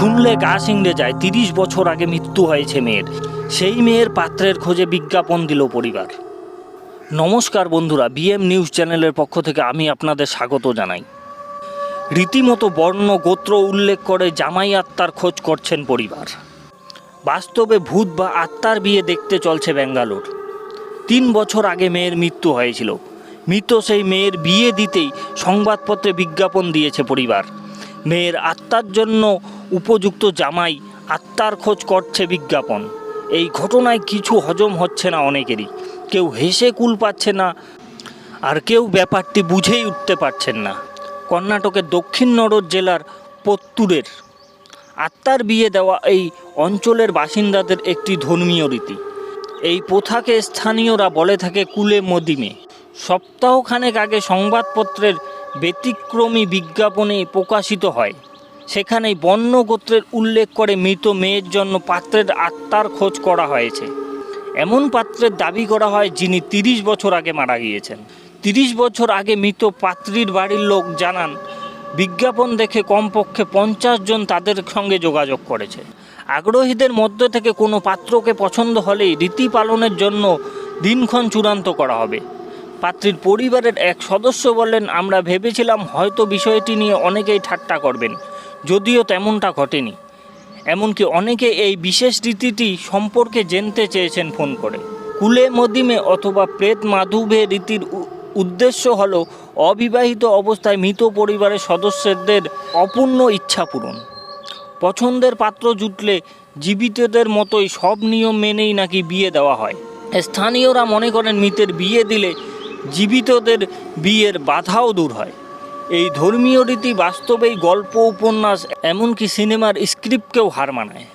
শুনলে গা শিংড়ে যায়, তিরিশ বছর আগে মৃত্যু হয়েছে মেয়ের। সেই মেয়ের পাত্রের খোঁজে বিজ্ঞাপন দিল পরিবার। নমস্কার বন্ধুরা, বিএম নিউজ চ্যানেলের পক্ষ থেকে আমি আপনাদের স্বাগত জানাই। রীতিমতো বর্ণ গোত্র উল্লেখ করে জামাই আত্মার খোঁজ করছেন পরিবার। বাস্তবে ভূত বা আত্মার বিয়ে দেখতে চলছে ব্যাঙ্গালোর। তিন বছর আগে মেয়ের মৃত্যু হয়েছিল। মৃত সেই মেয়ের বিয়ে দিতেই সংবাদপত্রে বিজ্ঞাপন দিয়েছে পরিবার। মেয়ের আত্মার জন্য উপযুক্ত জামাই আত্মার খোঁজ করছে বিজ্ঞাপন। এই ঘটনায় কিছু হজম হচ্ছে না অনেকেরই। কেউ হেসে কুল পাচ্ছে না, আর কেউ ব্যাপারটি বুঝেই উঠতে পারছেন না। কর্ণাটকের দক্ষিণ নড়দ জেলার পত্তুরের আত্মার বিয়ে দেওয়া এই অঞ্চলের বাসিন্দাদের একটি ধর্মীয় রীতি। এই প্রথাকে স্থানীয়রা বলে থাকে কুলে মদিমে। সপ্তাহখানেক আগে সংবাদপত্রের ব্যতিক্রমী বিজ্ঞাপনে প্রকাশিত হয়। সেখানেই বন্য গোত্রের উল্লেখ করে মৃত মেয়ের জন্য পাত্রের আত্মার খোঁজ করা হয়েছে। এমন পাত্রের দাবি করা হয় যিনি তিরিশ বছর আগে মারা গিয়েছেন। তিরিশ বছর আগে মৃত পাত্রীর বাড়ির লোক জানান, বিজ্ঞাপন দেখে কমপক্ষে পঞ্চাশ জন তাদের সঙ্গে যোগাযোগ করেছে। আগ্রহীদের মধ্য থেকে কোনো পাত্রকে পছন্দ হলেই রীতি পালনের জন্য দিনক্ষণ চূড়ান্ত করা হবে। পাত্রীর পরিবারের এক সদস্য বললেন, আমরা ভেবেছিলাম হয়তো বিষয়টি নিয়ে অনেকেই ঠাট্টা করবেন। যদিও তেমনটা ঘটেনি। এমনকি অনেকে এই বিশেষ রীতিটি সম্পর্কে জানতে চেয়েছেন ফোন করে। কুলে মদিমে অথবা প্রেত মাধুবে রীতির উদ্দেশ্য হল অবিবাহিত অবস্থায় মৃত পরিবারের সদস্যদের অপূর্ণ ইচ্ছা পূরণ। পছন্দের পাত্র জুটলে জীবিতদের মতোই সব নিয়ম মেনেই নাকি বিয়ে দেওয়া হয়। স্থানীয়রা মনে করেন মৃতের বিয়ে দিলে জীবিতদের বিয়ের বাধাও দূর হয়। এই ধর্মীয় রীতি বাস্তবেই গল্প উপন্যাস এমনকি সিনেমার স্ক্রিপ্টকেও হার মানায়।